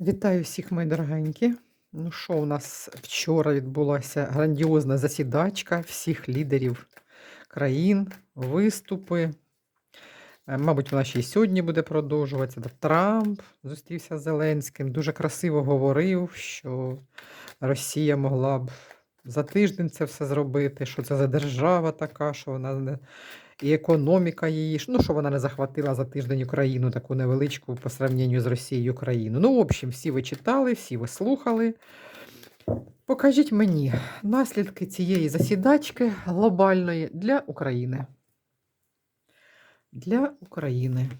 Вітаю всіх, мої дорогенькі. Ну що, у нас вчора відбулася грандіозна засідачка всіх лідерів країн, виступи. Е, Мабуть, вона ще й сьогодні буде продовжуватися. Трамп зустрівся з Зеленським, дуже красиво говорив, що Росія могла б за тиждень це все зробити, що це за держава така, що вона не. І економіка її, ну, що вона не захватила за тиждень Україну, таку невеличку по сравненню з Росією Україну. Ну, в общем, всі ви читали, всі ви слухали. Покажіть мені наслідки цієї засідачки глобальної для України. Для України.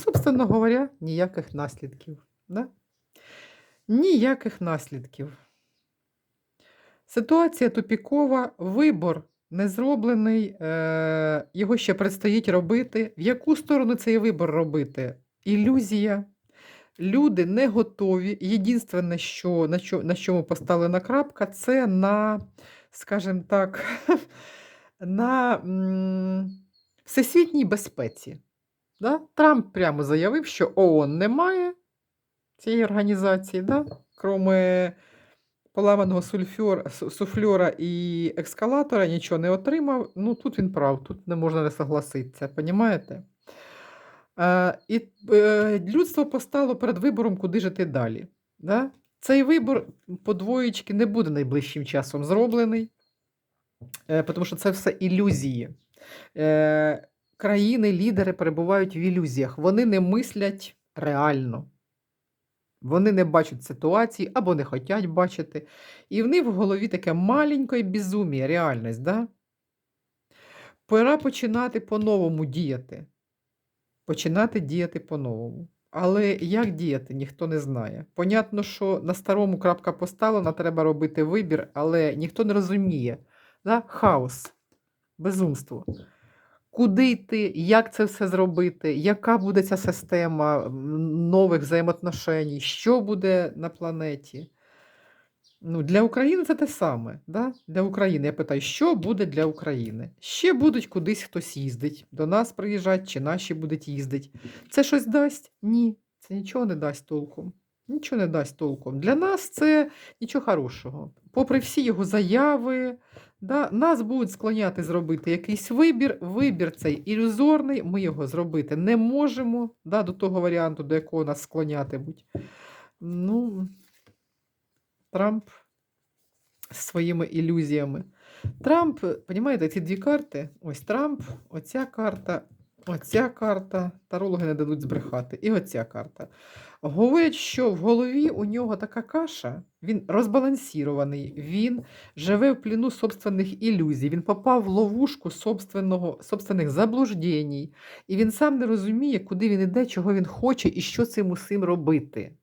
Собственно говоря, ніяких наслідків. Да? Ніяких наслідків. Ситуація тупікова, вибор не зроблений, е, його ще предстоїть робити. В яку сторону цей вибор робити? Ілюзія. Люди не готові. Єдине, що, на, що, на чому поставлена крапка, це на, скажімо так, на всесвітній безпеці. Да? Трамп прямо заявив, що ООН немає цієї організації, да? кроме поламаного сульфьор, суфльора і ескалатора, нічого не отримав. Ну, тут він прав, тут не можна не согласитися, понімаєте? Е, і е, людство постало перед вибором, куди жити далі. Да? Цей вибор по двоєчки не буде найближчим часом зроблений, е, тому що це все ілюзії. Е, країни, лідери перебувають в ілюзіях. Вони не мислять реально. Вони не бачать ситуації або не хочуть бачити. І в них в голові таке маленьке безумія, реальність. Да? Пора починати по-новому діяти. Починати діяти по-новому. Але як діяти, ніхто не знає. Понятно, що на старому крапка поставлена, треба робити вибір, але ніхто не розуміє. Да? Хаос, безумство. Куди йти, як це все зробити, яка буде ця система нових взаємоотношень, що буде на планеті? Ну, для України це те саме. Да? Для України я питаю, що буде для України? Ще будуть кудись хтось їздить, до нас приїжджать, чи наші будуть їздити. Це щось дасть? Ні, це нічого не дасть толком. Нічого не дасть толком. Для нас це нічого хорошого. Попри всі його заяви, да, нас будуть склоняти зробити якийсь вибір. Вибір цей ілюзорний, ми його зробити не можемо да, до того варіанту, до якого нас склонятимуть. Ну, Трамп з своїми ілюзіями. Трамп, розумієте, ці дві карти, ось Трамп, оця карта, оця карта, тарологи не дадуть збрехати, і оця карта. Говорять, що в голові у нього така каша, він розбалансірований, він живе в пліну собственних ілюзій, він попав в ловушку собственного, собственних заблуждень, і він сам не розуміє, куди він іде, чого він хоче і що цим усім робити.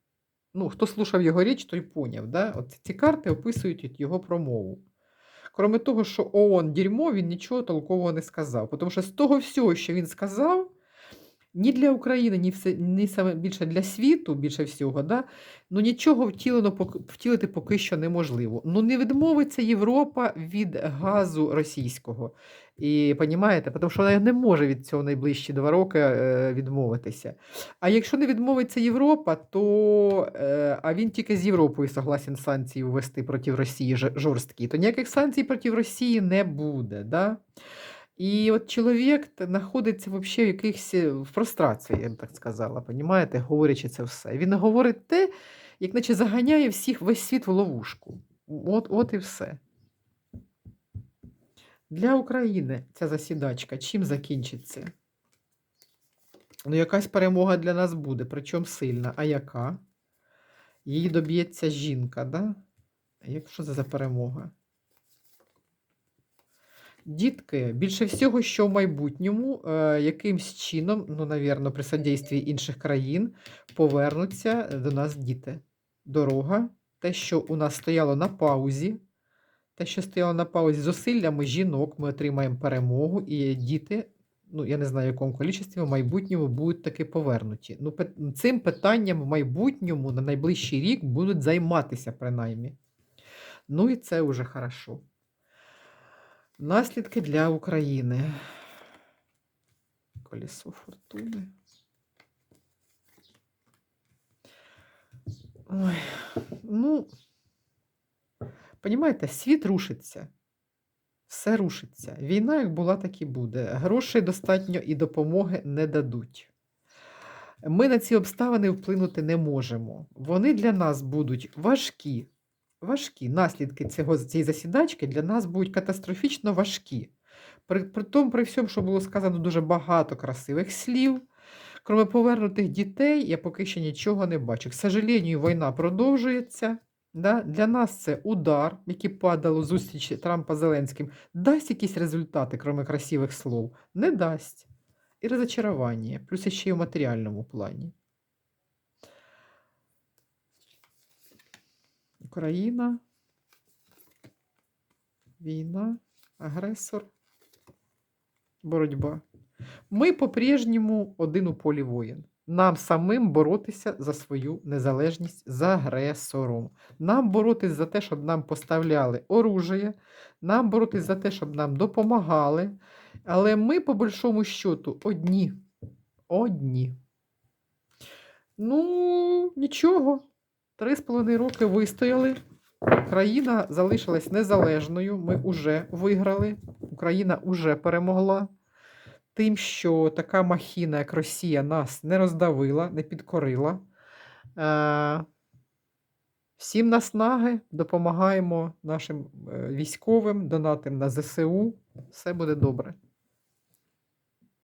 Ну, хто слухав його річ, той поняв. Да? От ці карти описують його промову. Кроме того, що ООН дерьмо, він нічого толкового не сказав. Тому що з того всього, що він сказав, ні для України, ні, все, ні саме більше для світу, більше всього, да? ну нічого втілено, втілити поки що неможливо. Ну не відмовиться Європа від газу російського. І понімаєте, тому що вона не може від цього найближчі два роки е, відмовитися. А якщо не відмовиться Європа, то е, а він тільки з Європою согласен санкції ввести проти Росії жорсткі, то ніяких санкцій проти Росії не буде. Да? І от чоловік знаходиться вообще в якихось в прострації, я б так сказала, понімаєте, говорячи це все. Він говорить те, як наче заганяє всіх весь світ в ловушку. От, от і все. Для України ця засідачка чим закінчиться? Ну, якась перемога для нас буде, причому сильна. А яка? Її доб'ється жінка, да? Як що це за перемога? Дітки, більше всього, що в майбутньому е, якимсь чином, ну, навірно, при содействі інших країн, повернуться до нас діти. Дорога, те, що у нас стояло на паузі, те, що стояло на паузі зусиллями жінок, ми отримаємо перемогу, і діти, ну я не знаю, в якому кількості, в майбутньому будуть таки повернуті. Ну, цим питанням в майбутньому на найближчий рік будуть займатися, принаймні. Ну і це вже хорошо. Наслідки для України. Колесо фортуни. Ой, ну, понімаєте, світ рушиться. Все рушиться. Війна, як була, так і буде. Грошей достатньо і допомоги не дадуть. Ми на ці обставини вплинути не можемо. Вони для нас будуть важкі. Важкі наслідки цього, цієї засідачки для нас будуть катастрофічно важкі. При, при тому, при всьому, що було сказано дуже багато красивих слів. Кроме повернутих дітей, я поки що нічого не бачу. К сожалению, війна продовжується. Да? Для нас це удар, який падало зустрічі Трампа Зеленським. Дасть якісь результати, крім красивих слов? Не дасть. І розочарування, плюс ще й у матеріальному плані. Україна, війна, агресор, боротьба. Ми по-прежньому один у полі воїн. Нам самим боротися за свою незалежність з агресором. Нам боротись за те, щоб нам поставляли оружие, нам боротись за те, щоб нам допомагали. Але ми, по большому счету, одні. Одні. Ну, нічого. Три з половиною роки вистояли. Країна залишилась незалежною. Ми вже виграли. Україна вже перемогла. Тим, що така махіна, як Росія, нас не роздавила, не підкорила. Е, Всім наснаги, допомагаємо нашим е, військовим, донатим на ЗСУ. Все буде добре.